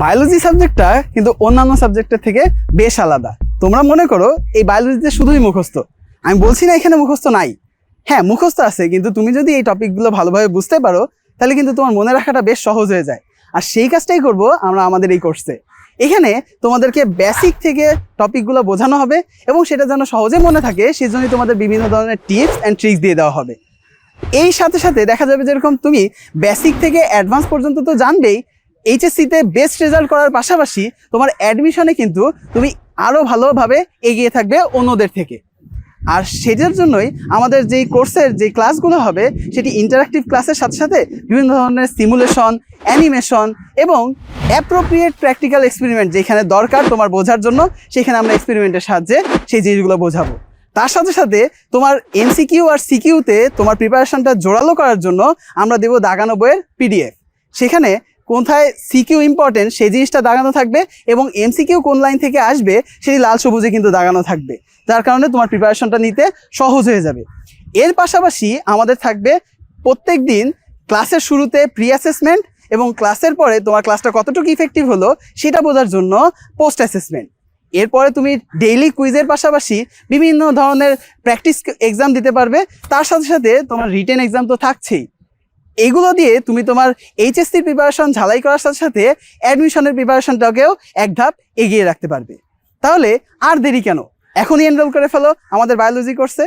Biology সাবজেক্টটা কিন্তু অন্যান্য সাবজেক্টের থেকে বেশ আলাদা। তোমরা মনে করো, এই বায়োলজিতে শুধুই মুখস্থ। আমি বলছি না এখানে মুখস্থ নাই। হ্যাঁ মুখস্থ আছে, কিন্তু তুমি যদি এই টপিকগুলো ভালোভাবে বুঝতে পারো, তাহলে কিন্তু তোমার মনে রাখাটা বেশ সহজ হয়ে যায়। আর সেই কাজটাই করব আমরা আমাদের এই কোর্সে এখানে তোমাদেরকে বেসিক থেকে টপিকগুলো বোঝানো হবে এবং সেটা যেন সহজে মনে থাকে, সেজন্যই তোমাদের বিভিন্ন ধরনের টিপস অ্যান্ড ট্রিক্স দিয়ে দেওয়া হবে। এই সাথে সাথে দেখা যাবে যেরকম তুমি বেসিক থেকে অ্যাডভান্স পর্যন্ত তো জানবেই এইচএসসিতে বেস্ট রেজাল্ট করার পাশাপাশি তোমার অ্যাডমিশনে কিন্তু তুমি আরও ভালোভাবে এগিয়ে থাকবে অন্যদের থেকে। আর সেটার জন্যই আমাদের যেই কোর্সের যে ক্লাসগুলো হবে, সেটি ইন্টারাক্টিভ ক্লাসের সাথে সাথে বিভিন্ন ধরনের সিমুলেশন অ্যানিমেশন এবং অ্যাপ্রোপ্রিয়েট প্র্যাকটিক্যাল এক্সপেরিমেন্ট যেখানে দরকার তোমার বোঝার জন্য, সেখানে আমরা এক্সপেরিমেন্টের সাহায্যে সেই জিনিসগুলো বোঝাবো। তার সাথে সাথে তোমার এমসিকিউ আর সিকিউতে তোমার প্রিপারেশনটা জোরালো করার জন্য আমরা দেবো দাগানো বইয়ের পিডিএফ সেখানে কোথায় সিকিউ ইম্পর্টেন্ট সেই জিনিসটা দাগানো থাকবে এবং এমসিকিউ কোন লাইন থেকে আসবে, সেটি লাল সবুজে কিন্তু দাগানো থাকবে। যার কারণে তোমার প্রিপারেশনটা নিতে সহজ হয়ে যাবে। এর পাশাপাশি আমাদের থাকবে প্রত্যেক দিন ক্লাসের শুরুতে প্রি অ্যাসেসমেন্ট এবং ক্লাসের পরে তোমার ক্লাসটা কতটুকু ইফেক্টিভ হলো, সেটা বোঝার জন্য পোস্ট অ্যাসেসমেন্ট এরপরে তুমি ডেইলি কুইজের পাশাপাশি বিভিন্ন ধরনের প্র্যাকটিস এক্সাম দিতে পারবে। তার সাথে সাথে তোমার রিটেন এক্সাম তো থাকছেই। এগুলো দিয়ে তুমি তোমার এইচএসসির প্রিপারেশন ঝালাই করার সাথে সাথে অ্যাডমিশনের প্রিপারেশনটাকেও এক ধাপ এগিয়ে রাখতে পারবে। তাহলে আর দেরি কেন? এখনই এনরোল করে ফেলো, আমাদের বায়োলজি কোর্সে